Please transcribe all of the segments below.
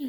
嗯。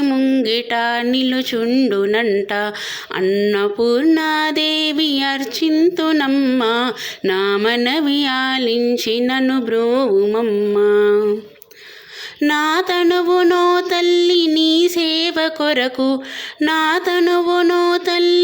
ముంగిట నిలుచుండునంట. అన్నపూర్ణాదేవి అర్చింతునమ్మ నా మనవి ఆలించినను బ్రోవుమమ్మ. నా తనువునో తల్లి నీ సేవ కొరకు నా తనువునో తల్లి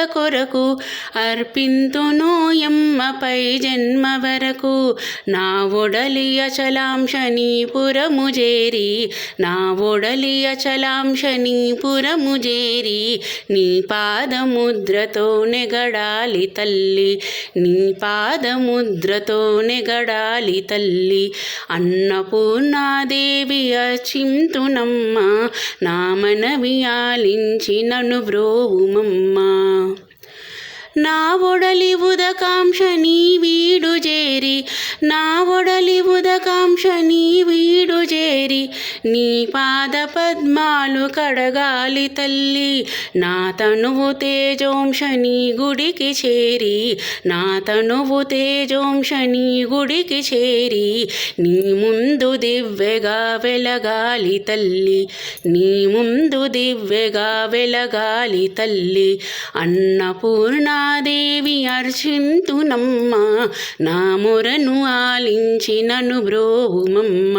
సేవ కొరకు అర్పింతును ఎమ్మపై జన్మ వరకు. నా ఒడలి అచలాంశ నీపురము చేరి నా ఒడలి అచలాంశ నీపురము చేరి నీ పాదముద్రతో నెగడాలి తల్లి నీ పాదముద్రతో నెగడాలి తల్లి. అన్నపూర్ణాదేవి అచింతునమ్మ నా మనవి ఆలించి నన్ను నా ఒడలి ఉదకాంక్ష నీ వీడు చేరి నా ఒడలి ఉదకాంక్ష నీ వీడు చేరి నీ పాద పద్మాలు కడగాలి తల్లి. నా తనువు తేజోంశని గుడికి చేరి. నా తనువు తేజోంశని గుడికి చేరి. నీ ముందు దివ్యగా వెలగాలి తల్లి. నీ ముందు దివ్యగా వెలగాలి తల్లి. అన్నపూర్ణాదేవి అర్చింతునమ్మ నా మొరను ఆలించి నన్ను బ్రోవుమమ్మ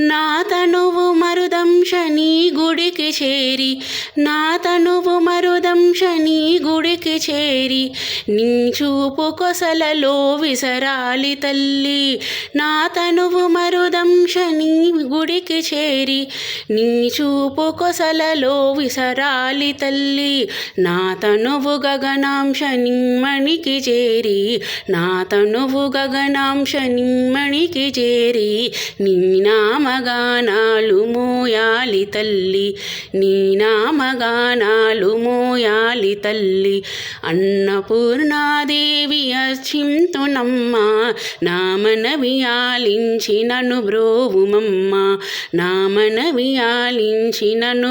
నా తనువు మరుదంశ నీ గుడికి చేరి నా తనువు మరుదంశ నీ గుడికి చేరి నీ చూపు కొసలలో విసరాలి తల్లి. నా తనువు మరుదంశ నీ గుడికి చేరి నీ చూపు కొసలలో విసరాలి తల్లి. నా తనువు గగనాంశ నిమ్మణికి చేరి నా తనువు గగనాంశ నిమ్మణికి చేరి నీ నామగానాలు మోయాలి తల్లి. నీ నామగానాలు మోయాలి తల్లి. అన్నపూర్ణాదేవి అచింతునమ్మ నా మనవి ఆలించి నన్ను బ్రోవుమమ్మ. నా మనవి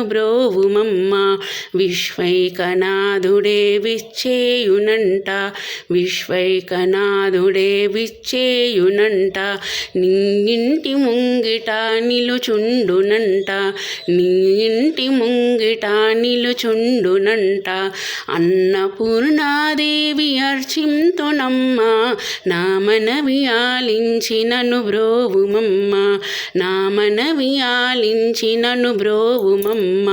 బ్రోవుమమ్మ. విశ్వైకనాథుడే విచ్చేయునంట. విశ్వైకనాథుడే విచ్చేయునంట. నీ ఇంటి ముంగిట నిలుచుండునంట. నీ ఇంటి ముంగిట నిలుచుండునంట. అన్నపూర్ణాదేవి అర్చింతునమ్మ నా మనవి ఆలించినను బ్రోవుమమ్మ నా మనవి ఆలించి బ్రోవుమమ్మ.